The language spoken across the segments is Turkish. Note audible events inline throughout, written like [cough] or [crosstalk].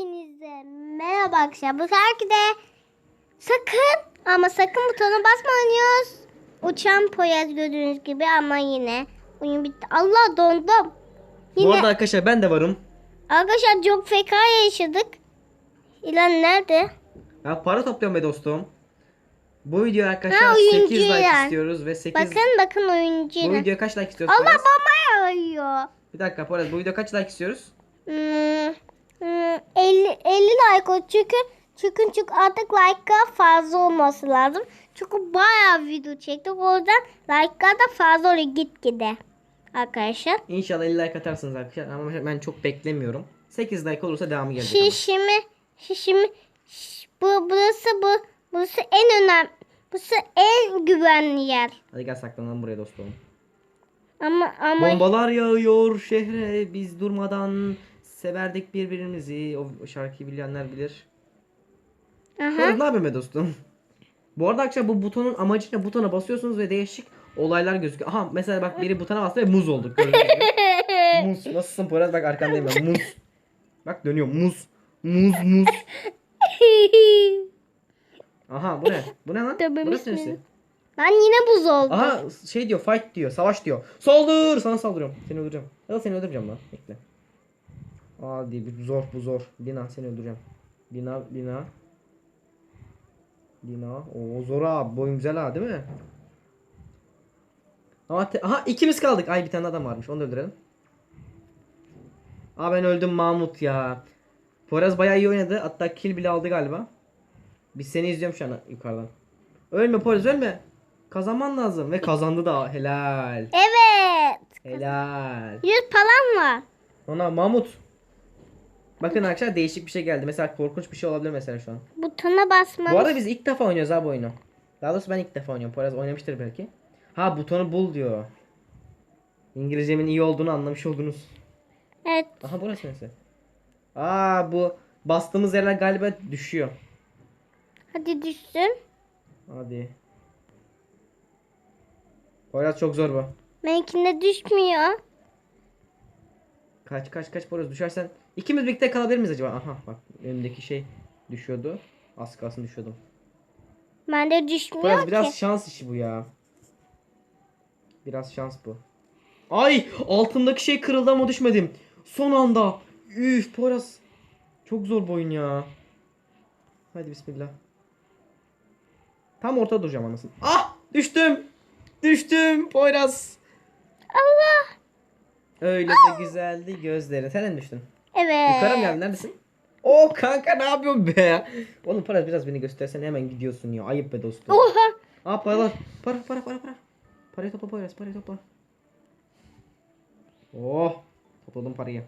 Hepinize merhaba arkadaşlar. Bu de sakın ama sakın butona basmayınız. Uçan poyaz gördüğünüz gibi ama yine oyun bitti. Allah dondum. Bu Yine arada arkadaşlar ben de varım. arkadaşlar çok feka yaşadık. İlan nerede? Ya para topluyorum be dostum. Bu videoya arkadaşlar Ha, 8 oyuncu like yani. istiyoruz ve 8 Bakın bakın oyuncu. Bu videoya kaç like istiyoruz? Allah Poyraz? bomba yağıyor. Bir dakika Poyraz bu videoya kaç like istiyoruz? Hmm, 50, 50 like o çünkü çünkü çünkü artık like'a fazla olması lazım. Çünkü bayağı video çektik o yüzden like'a da fazla oluyor gitgide. Arkadaşlar. İnşallah 50 like atarsınız arkadaşlar ama ben çok beklemiyorum. 8 like olursa devamı gelecek. Şişimi şişimi şiş- bu burası bu burası en önemli burası en güvenli yer. Hadi gel saklanalım buraya dostum. Ama ama Bombalar yağıyor şehre biz durmadan severdik birbirimizi. O şarkıyı bilenler bilir. aha. Ne yapayım be dostum? Bu arada arkadaşlar bu butonun amacı ne? Butona basıyorsunuz ve değişik olaylar gözüküyor. Aha mesela bak biri butona bastı ve muz olduk. [laughs] Muz. Nasılsın Poyraz? Bak arkandayım ben. Muz. Bak dönüyor. Muz. Muz muz. Aha bu ne? Bu ne lan? Burası neresi? Lan yine buz oldu. Aha şey diyor fight diyor. Savaş diyor. Saldır. Sana saldırıyorum. Seni öldüreceğim. Ya da seni öldüreceğim lan. Bekle. Hadi bir zor bu zor. Dina seni öldüreceğim. Dina Dina. Dina. O zor abi. Boyun güzel ha değil mi? Aha, aha ikimiz kaldık. Ay bir tane adam varmış. Onu da öldürelim. Aa ben öldüm Mahmut ya. Poyraz bayağı iyi oynadı. Hatta kill bile aldı galiba. Biz seni izliyorum şu an yukarıdan. Ölme Poyraz ölme. Kazanman lazım. Ve kazandı da. Helal. Evet. Helal. 100 falan var. Ona Mahmut. Bakın arkadaşlar değişik bir şey geldi. Mesela korkunç bir şey olabilir mesela şu an. Butona basma. Bu arada biz ilk defa oynuyoruz abi oyunu. Daha doğrusu ben ilk defa oynuyorum. Poyraz oynamıştır belki. Ha butonu bul diyor. İngilizcemin iyi olduğunu anlamış oldunuz. Evet. Aha burası neresi? Aa bu bastığımız yerler galiba düşüyor. Hadi düşsün. Hadi. Poyraz çok zor bu. Benimkinde düşmüyor. Kaç kaç kaç Poyraz düşersen. ikimiz birlikte kalabilir miyiz acaba? Aha bak önümdeki şey düşüyordu. Az kalsın düşüyordum. Bende düşmüyor Poyraz ki. biraz şans işi bu ya. Biraz şans bu. Ay altındaki şey kırıldı ama düşmedim. Son anda. Üf Poyraz. Çok zor bu oyun ya. Hadi bismillah. Tam ortada duracağım anasını. Ah düştüm. Düştüm Poyraz. Allah. Öyle de güzeldi gözleri. Sen de mi düştün? Evet. Yukarı mı geldin? Neredesin? Oo kanka ne yapıyorsun be? Oğlum Poyraz biraz beni göstersen hemen gidiyorsun ya. Ayıp be dostum. Oha. Aa paralar. Para para para para. Parayı topla Poyraz parayı topla. Oh. Topladım parayı.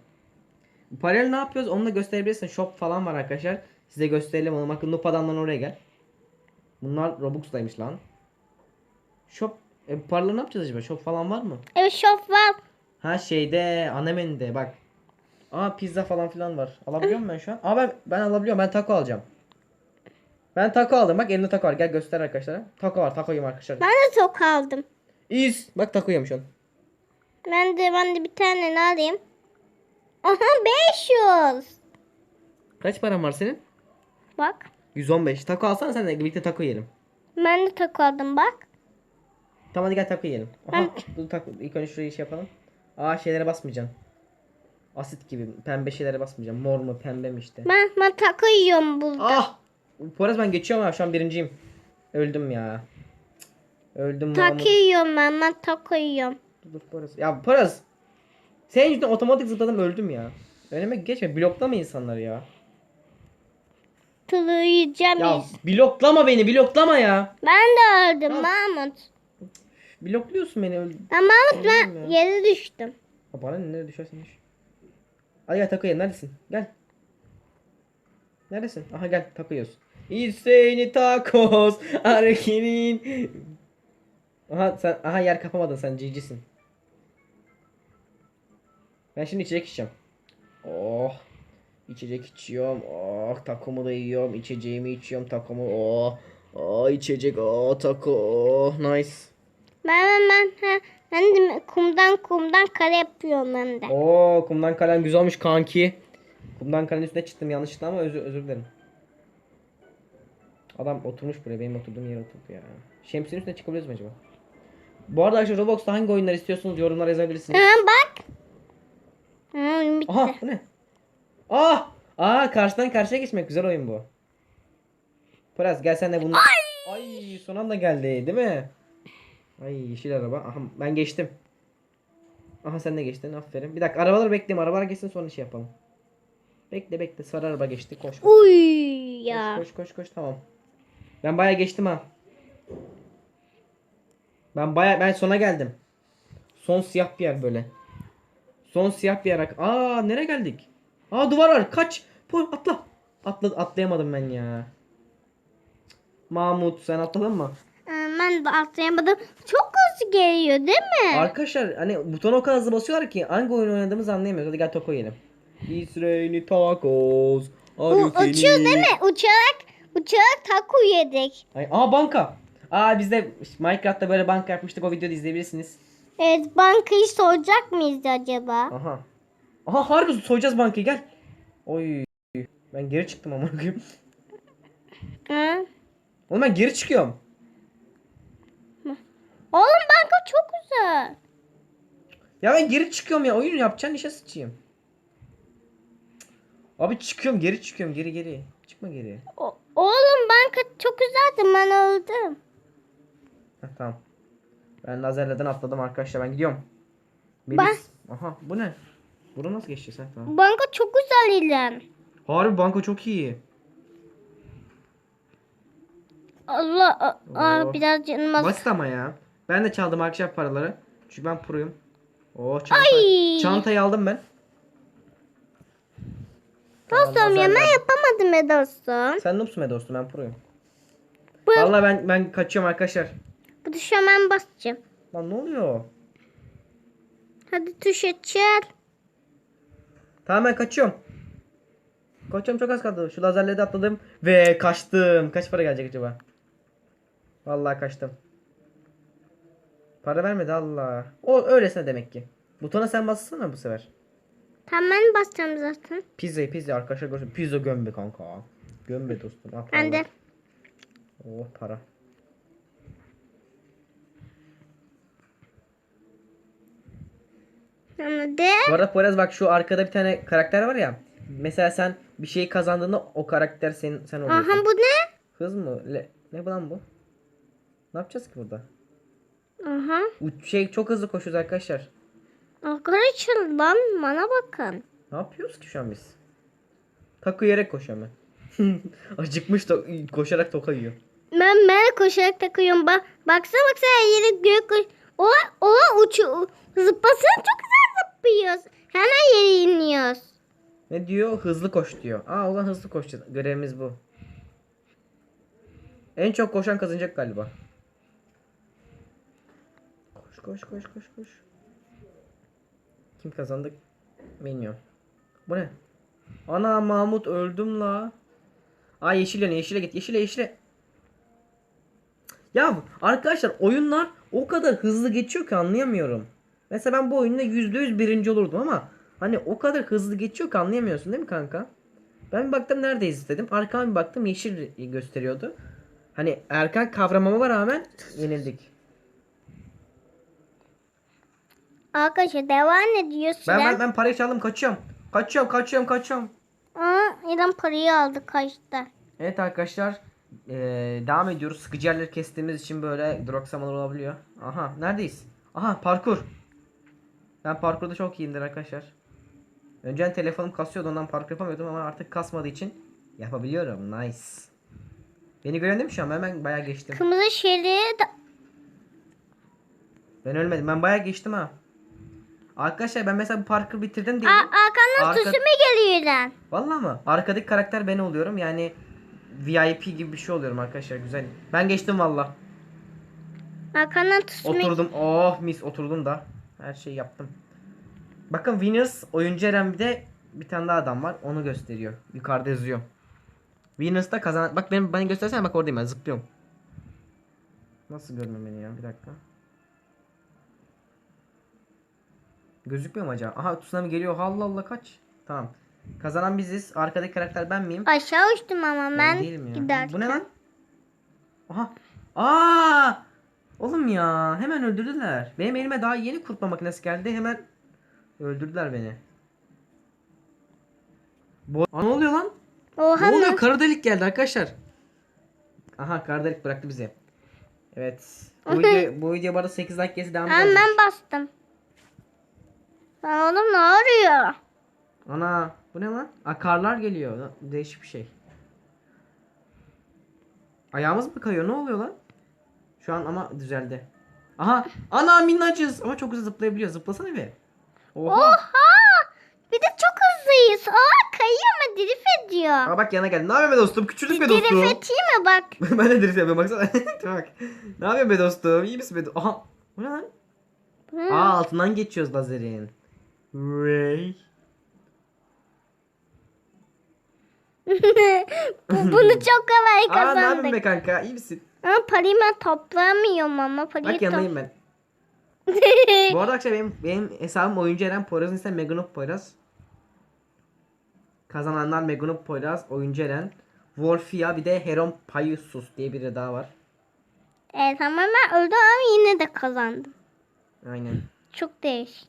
Parayla ne yapıyoruz? Onu da gösterebilirsin. Shop falan var arkadaşlar. Size gösterelim onu. Bakın Noob adamdan oraya gel. Bunlar Robux'taymış lan. Shop. E paraları ne yapacağız acaba? Shop falan var mı? Evet şof var. Ha şeyde ana menüde bak. Aa pizza falan filan var. Alabiliyor muyum ben şu an? Aa ben, ben alabiliyorum. Ben taco alacağım. Ben taco aldım. Bak elimde taco var. Gel göster arkadaşlara. Taco var. Taco yiyeyim arkadaşlar. Ben de çok aldım. İyiyiz. Bak taco yemiş şu an. Ben de ben de bir tane ne alayım? Aha 500. Kaç paran var senin? Bak. 115. Taco alsana sen de birlikte taco yiyelim. Ben de tak aldım bak. Tamam hadi gel taco yiyelim. Aha, dur taco. İlk önce şurayı şey yapalım. Aa şeylere basmayacaksın. Asit gibi pembe şeylere basmayacaksın. Mor mu pembe mi işte. Ben ben taco yiyorum burada. Ah! Poyraz ben geçiyorum abi şu an birinciyim. Öldüm ya. Öldüm. Taco yiyorum ben. Ben taco yiyorum. Dur Poyraz. Ya Poyraz. Senin yüzünden otomatik zıpladım öldüm ya. Önüme geçme. Bloklama insanları ya. Yiyeceğim. Ya bloklama beni. Bloklama ya. Ben de öldüm Al. Mahmut. Blokluyorsun beni. Öl... Ya Mahmut ben Öldüm ya. yere düştüm. Ha, bana ne nereye düşersin düş. Hadi gel taco ye. Neredesin? Gel. Neredesin? Aha gel taco yiyoruz. İsteyni tacos. [laughs] Arkinin. Aha sen aha yer kapamadın sen cicisin. Ben şimdi içecek içeceğim. Oh. İçecek içiyorum. Oh takomu da yiyorum. İçeceğimi içiyorum takomu. Oh. Oh içecek. Oh taco. Oh nice. Ben ben ben, ha, ben de kumdan kumdan kare yapıyorum hem de. Oo kumdan kalem güzel olmuş kanki. Bundan karenin üstüne çıktım yanlışlıkla ama özür, özür dilerim. Adam oturmuş buraya benim oturduğum yere oturdu ya. Şemsiyenin üstüne çıkabiliyoruz mu acaba? Bu arada arkadaşlar Roblox'ta hangi oyunlar istiyorsunuz yorumlara yazabilirsiniz. Aa, bak. Aa, oyun bitti. Aha bu ne? Ah! Aa karşıdan karşıya geçmek güzel oyun bu. Poyraz gel sen de bunu. Ay! son anda geldi değil mi? Ay yeşil araba. Aha ben geçtim. Aha sen de geçtin aferin. Bir dakika arabaları bekleyeyim arabalar geçsin sonra şey yapalım. Bekle bekle sarı araba geçti koş. Koş Uy ya. koş koş, koş tamam. Ben baya geçtim ha. Ben baya ben sona geldim. Son siyah bir yer böyle. Son siyah bir yer. Aa nereye geldik? Aa duvar var. Kaç. Pol atla. Atla atlayamadım ben ya. Mahmut sen atladın mı? Ben atlayamadım. Çok hızlı geliyor değil mi? Arkadaşlar hani butona o kadar hızlı basıyorlar ki hangi oyun oynadığımızı anlayamıyoruz. Hadi gel Toko yiyelim. Israeli tacos. U- uçuyor değil mi? Uçarak uçarak taco yedik. Ay, aa banka. Aa biz de Minecraft'ta böyle banka yapmıştık. O videoyu izleyebilirsiniz. Evet bankayı soracak mıyız acaba? Aha. Aha harbi soyacağız bankayı gel. Oy. Ben geri çıktım ama. Hı? Oğlum ben geri çıkıyorum. Oğlum banka çok güzel. Ya ben geri çıkıyorum ya. Oyun yapacaksın işe sıçayım. Abi çıkıyorum geri çıkıyorum geri geri. Çıkma geri. O- oğlum banka çok güzeldi ben öldüm. Heh, tamam. Ben lazerlerden atladım arkadaşlar ben gidiyorum. Ben- Melis. Aha bu ne? Burada nasıl geçeceğiz? Ha, tamam. Banka çok güzel ilan. Harbi banka çok iyi. Allah a- aa, biraz canım az. Basit ama ya. Ben de çaldım arkadaşlar paraları. Çünkü ben proyum. Oo çanta. Ay. Çantayı aldım ben. Dostum ya ben yapamadım ya dostum. Sen noobsun be dostum ben proyum. Bu, Vallahi ben ben kaçıyorum arkadaşlar. bu tuşa ben basacağım. Lan ne oluyor? Hadi tuş açıl. Tamam ben kaçıyorum. Kaçıyorum çok az kaldı. Şu lazerleri de atladım. Ve kaçtım. Kaç para gelecek acaba? Vallahi kaçtım. Para vermedi Allah. O öylesine demek ki. Butona sen bassana bu sefer. Tamam ben basacağım zaten. Pizzayı pizza arkadaşlar görsün. Pizza gömbe kanka. Gömbe dostum. Al Ben de. Oh para. Hadi. Bu arada Poyraz bak şu arkada bir tane karakter var ya. Mesela sen bir şey kazandığında o karakter senin sen oluyorsun. Aha bu ne? Hız mı? Le- ne bu lan bu? Ne yapacağız ki burada? Aha. Bu şey çok hızlı koşuyoruz arkadaşlar. Arkadaşlar lan bana bakın. Ne yapıyoruz ki şu an biz? Taku yiyerek koşuyorum ben. [laughs] Acıkmış da koşarak toka yiyor. Ben ben koşarak takıyorum. Bak baksana baksana yere gök koş. O o uçu zıplasın çok güzel zıplıyoruz. Hemen yere iniyoruz. Ne diyor? Hızlı koş diyor. Aa ulan hızlı koşacağız. Görevimiz bu. En çok koşan kazanacak galiba. Koş koş koş koş. Kim kazandı? Bilmiyorum. Bu ne? Ana Mahmut öldüm la. Aa yeşil yanıyor. Yeşile git. Yeşile yeşile. Ya arkadaşlar oyunlar o kadar hızlı geçiyor ki anlayamıyorum. Mesela ben bu oyunda %100 birinci olurdum ama hani o kadar hızlı geçiyor ki anlayamıyorsun değil mi kanka? Ben bir baktım neredeyiz dedim. Arkama bir baktım yeşil gösteriyordu. Hani erken kavramama rağmen yenildik. Arkadaşlar devam ediyoruz. Ben, ben, ben parayı çaldım kaçıyorum. Kaçıyorum kaçıyorum kaçıyorum. Aa, İrem parayı aldı kaçtı. Evet arkadaşlar eee, devam ediyoruz. Sıkıcı yerleri kestiğimiz için böyle droksamalar olabiliyor. Aha neredeyiz? Aha parkur. Ben parkurda çok iyiyimdir arkadaşlar. Önceden telefonum kasıyordu ondan parkur yapamıyordum ama artık kasmadığı için yapabiliyorum. Nice. Beni gören değil mi şu an? Ben, ben bayağı geçtim. Kırmızı şeridi. Ben ölmedim. Ben bayağı geçtim ha. Arkadaşlar ben mesela bu parkur bitirdim Aa, diyelim. arkandan Arka- tuşu mu geliyor İrem? Vallahi mı? Arkadaki karakter ben oluyorum. Yani VIP gibi bir şey oluyorum arkadaşlar. Güzel. Ben geçtim valla. Arkandan tuşu? Oturdum. Oh mis oturdum da. Her şeyi yaptım. Bakın Winners oyuncu Eren bir de bir tane daha adam var. Onu gösteriyor. Yukarıda yazıyor. Winners'ta kazanan... Bak benim bana göstersene bak oradayım ben zıplıyorum. Nasıl görmem beni ya? Bir dakika. Gözükmüyor mu acaba? Aha tsunami geliyor. Allah Allah kaç. Tamam. Kazanan biziz. Arkadaki karakter ben miyim? Aşağı uçtum ama ben, değilim ya. giderken. Bu ne lan? Aha. Aa! Oğlum ya hemen öldürdüler. Benim elime daha yeni kurtma makinesi geldi. Hemen öldürdüler beni. Bo Aa, ne oluyor lan? Oha ne oluyor? Kara delik geldi arkadaşlar. Aha kara delik bıraktı bizi. Evet. Bu video, bu video arada 8 like gelirse devam edecek. ben bastım. Lan oğlum ne arıyor? Ana bu ne lan? Aa, karlar geliyor. Değişik bir şey. Ayağımız mı kayıyor? Ne oluyor lan? Şu an ama düzeldi. Aha! Ana minnacız. Ama çok hızlı zıplayabiliyor. Zıplasana bir. Oha! Oha! Bir de çok hızlıyız. Aa kayıyor ama drift ediyor. Aa bak yana geldi. Ne yapıyorsun be dostum? Küçüldük be dostum. Drift edeyim mi bak? [laughs] ben de drift yapıyorum baksana. [laughs] bak. Ne yapıyorsun be dostum? İyi misin be dostum? Aha! Bu ne lan? Hı. Aa altından geçiyoruz lazerin. Ray. [laughs] Bu- Bunu çok kolay Aa ne kazandık. be kanka? İyi misin? Ama parayı ben toplamıyorum ama parayı Bak yanındayım ben. [laughs] Bu arada arkadaşlar benim, benim hesabım oyuncu Eren Poyraz'ın ise Meganup Poyraz. Kazananlar Meganup Poyraz, oyuncu Eren. Wolfia bir de Heron Payusus diye biri daha var. evet ama ben öldüm ama yine de kazandım. Aynen. Çok değişik.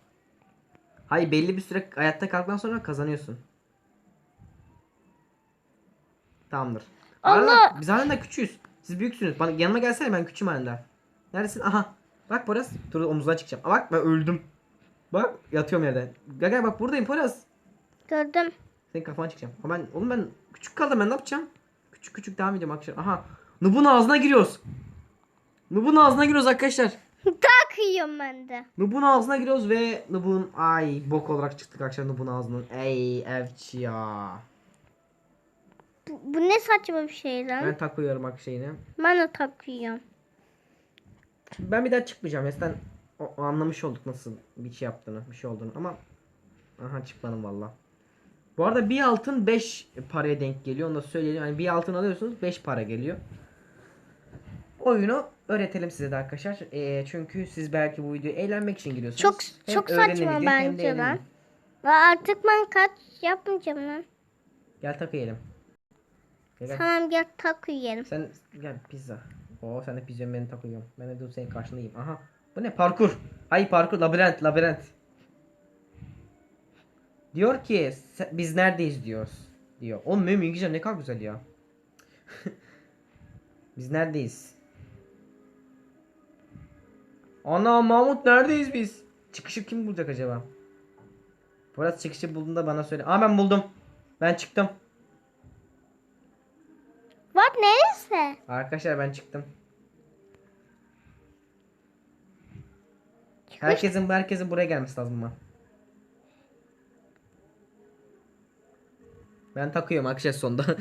Hayır belli bir süre hayatta kaldıktan sonra kazanıyorsun. Tamamdır. Allah! Biz halen de küçüğüz. Siz büyüksünüz. Bana yanıma gelsene ben küçüğüm halen daha. Neredesin? Aha. Bak Poyraz. Dur omuzdan çıkacağım. Aa, bak ben öldüm. Bak yatıyorum yerde. Gel gel bak buradayım Poyraz. Gördüm. Senin kafana çıkacağım. Ama ben oğlum ben küçük kaldım ben ne yapacağım? Küçük küçük devam ediyorum arkadaşlar. Aha. Nub'un ağzına giriyoruz. Nub'un ağzına giriyoruz arkadaşlar. Takıyorum ben de. Nub'un ağzına giriyoruz ve Nub'un ay bok olarak çıktık arkadaşlar Nub'un ağzından. Ey evçi ya. Bu, bu ne saçma bir şey lan. Ben takıyorum bak şeyini. Ben de takıyorum. Ben bir daha çıkmayacağım. Esen o, o anlamış olduk nasıl bir şey yaptığını, bir şey olduğunu ama aha çıkmadım valla. Bu arada bir altın 5 paraya denk geliyor. Onu da söyleyelim. Yani bir altın alıyorsunuz 5 para geliyor. Oyunu öğretelim size de arkadaşlar. Ee, çünkü siz belki bu videoyu eğlenmek için giriyorsunuz. Çok Hem çok saçma bence lan. Ve artık ben kaç yapmayacağım lan. Gel tak yiyelim. Gel, gel. Tamam gel tak yiyelim. Sen gel pizza. Oo sen de pizza beni takıyorum. Ben de dur senin karşındayım. Aha. Bu ne? Parkur. Hayır parkur. Labirent. Labirent. Diyor ki "Se- biz neredeyiz diyoruz. Diyor. Oğlum benim İngilizcem ne kadar güzel ya. [laughs] biz neredeyiz? Ana Mahmut neredeyiz biz? Çıkışı kim bulacak acaba? Burası çıkışı bulduğunda bana söyle. Aa ben buldum. Ben çıktım. Bak neresi? Arkadaşlar ben çıktım. Herkesin herkesin buraya gelmesi lazım ama. Ben takıyorum arkadaşlar sonda. [laughs]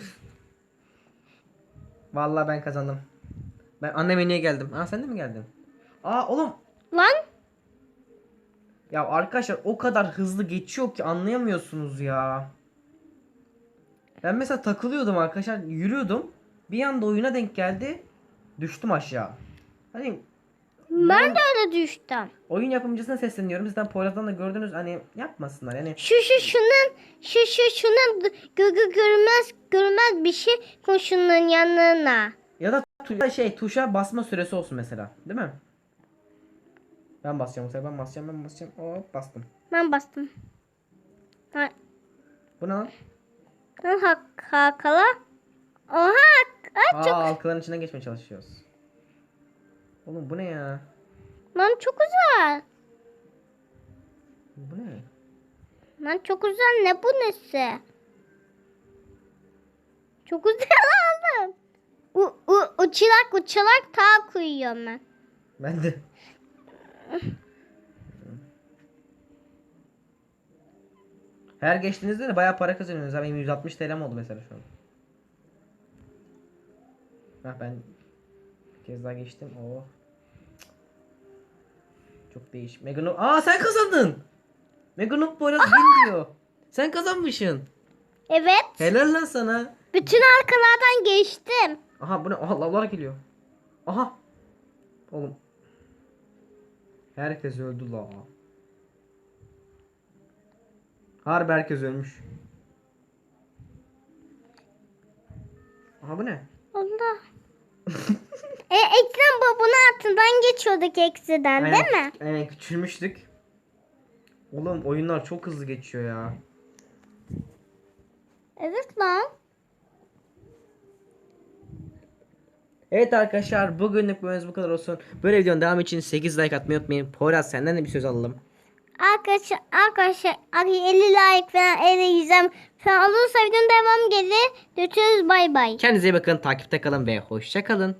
Vallahi ben kazandım. Ben anne menüye geldim. Aa sen de mi geldin? Aa oğlum. Lan Ya arkadaşlar o kadar hızlı geçiyor ki anlayamıyorsunuz ya. Ben mesela takılıyordum arkadaşlar yürüyordum. Bir anda oyuna denk geldi. Düştüm aşağı. Hani ben de öyle düştüm. oyun yapımcısına sesleniyorum. Sizden Poyraz'dan da gördünüz hani yapmasınlar yani. Şu şu şunun şu şu şunun gö görmez görmez bir şey koy şunun yanına. Ya da tu- şey tuşa basma süresi olsun mesela. Değil mi? Ben basacağım mesela ben basacağım ben basacağım. Hop bastım. Ben bastım. Ha, Bu ne lan? lan hak hakala. Oha! Aa çok halkaların içinden geçmeye çalışıyoruz. Oğlum bu ne ya? lan çok güzel. Bu ne? Lan çok güzel ne bu nesi? Çok güzel [laughs] aldım. U, u, uçarak uçarak ta koyuyorum ben. Ben de. Her geçtiğinizde de bayağı para kazanıyorsunuz. Abi benim 160 TL'm oldu mesela şu an. Hah ben bir kez daha geçtim. Oh. Çok değişik. Meganop. Aa sen kazandın. Meganop Boyraz win diyor. Sen kazanmışsın. Evet. Helal lan sana. Bütün arkalardan geçtim. Aha bu ne? Aha lavlar geliyor. Aha. Oğlum. Herkes öldü la. Harbi herkes ölmüş. Aha bu ne? Allah. [laughs] e, ekran babunun altından geçiyorduk eksiden aynen, değil mi? Aynen küçülmüştük. Oğlum oyunlar çok hızlı geçiyor ya. Evet lan. Evet arkadaşlar bugünlük bölümümüz bu kadar olsun. Böyle videonun devamı için 8 like atmayı unutmayın. Poyraz senden de bir söz alalım. Arkadaşlar, arkadaşlar 50 like falan 50 izlem falan olursa videonun devamı gelir. Görüşürüz bay bay. Kendinize iyi bakın, takipte kalın ve hoşça kalın.